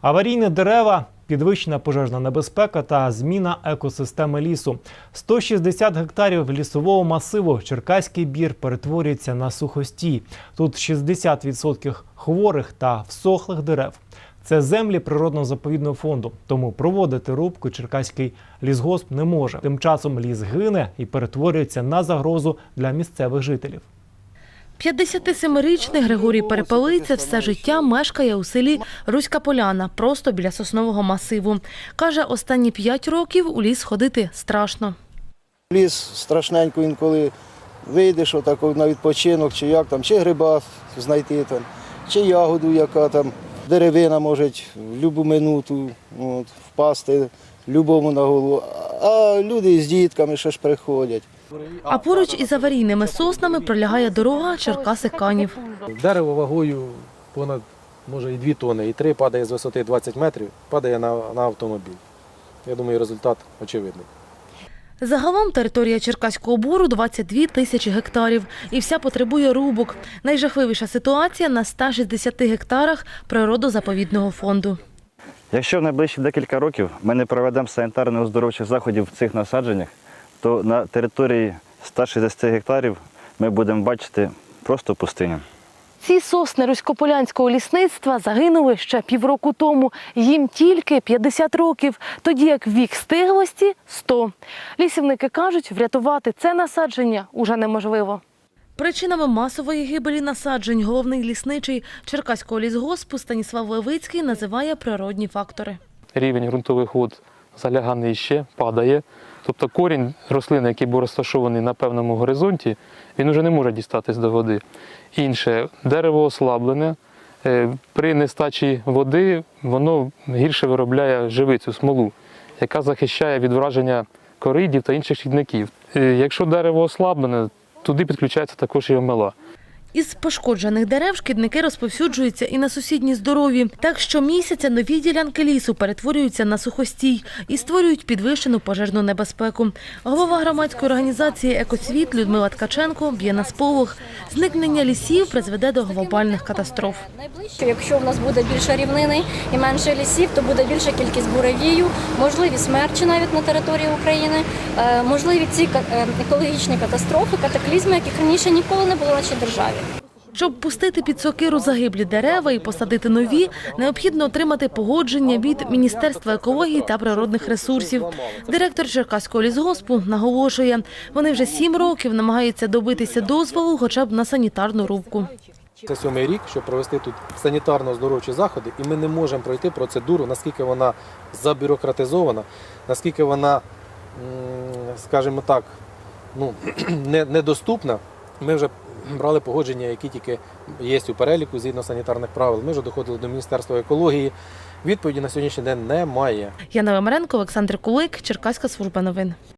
Аварійні дерева, підвищена пожежна небезпека та зміна екосистеми лісу. 160 гектарів лісового масиву Черкаський бір перетворюється на сухостій. Тут 60% хворих та всохлих дерев. Це землі природно заповідного фонду, тому проводити рубку Черкаський лісгосп не може. Тим часом ліс гине і перетворюється на загрозу для місцевих жителів. 57-річний Григорій Перепелиця все життя мешкає у селі Руська Поляна, просто біля соснового масиву. Каже, останні п'ять років у ліс ходити страшно. Ліс страшненько інколи вийдеш отак на відпочинок, чи як там, чи гриба знайти там, чи ягоду, яка там, деревина може в будь-яку минуту от, впасти любому на голову. А люди з дітками ще ж приходять. А поруч із аварійними соснами пролягає дорога Черкаси-Канів. Дерево вагою понад може і 2 тони, і 3 падає з висоти 20 метрів, падає на, на автомобіль. Я думаю, результат очевидний. Загалом територія Черкаського бору 22 тисячі гектарів, і вся потребує рубок. Найжахливіша ситуація на 160 гектарах природозаповідного фонду. Якщо в найближчі декілька років ми не проведемо санітарно-оздоровчих заходів в цих насадженнях, то на території 160 гектарів ми будемо бачити просто пустиню. Ці сосни руськополянського лісництва загинули ще півроку тому. Їм тільки 50 років, тоді як вік стиглості 100. Лісівники кажуть, врятувати це насадження уже неможливо. Причинами масової гибелі насаджень головний лісничий Черкаського лісгоспу Станіслав Левицький називає природні фактори. рівень ґрунтових вод заляганий ще, падає. Тобто корінь рослини, який був розташований на певному горизонті, він вже не може дістатись до води. Інше дерево ослаблене. е, При нестачі води воно гірше виробляє живицю, смолу, яка захищає від враження коридів та інших шкідників. Е, Якщо дерево ослаблене, туди підключається також і омела. Із пошкоджених дерев шкідники розповсюджуються і на сусідні здорові. Так що місяця нові ділянки лісу перетворюються на сухостій і створюють підвищену пожежну небезпеку. Голова громадської організації Екосвіт Людмила Ткаченко б'є на сполох. Зникнення лісів призведе до глобальних катастроф. Якщо в нас буде більше рівнини і менше лісів, то буде більша кількість буревію, можливі смерчі навіть на території України, е, можливі ці е, екологічні катастрофи, катаклізми, яких раніше ніколи не було в нашій державі. Щоб пустити під сокиру загиблі дерева і посадити нові, необхідно отримати погодження від Міністерства екології та природних ресурсів. Директор Черкаського лісгоспу наголошує, вони вже сім років намагаються добитися дозволу хоча б на санітарну рубку. Це сьомий рік, щоб провести тут санітарно-оздоровчі заходи, і ми не можемо пройти процедуру, наскільки вона забюрократизована, наскільки вона, м, скажімо так, ну, не- недоступна. Ми вже брали погодження, які тільки є у переліку згідно санітарних правил. Ми вже доходили до Міністерства екології. Відповіді на сьогоднішній день немає. Яна Лемеренко, Олександр Кулик, Черкаська служба новин.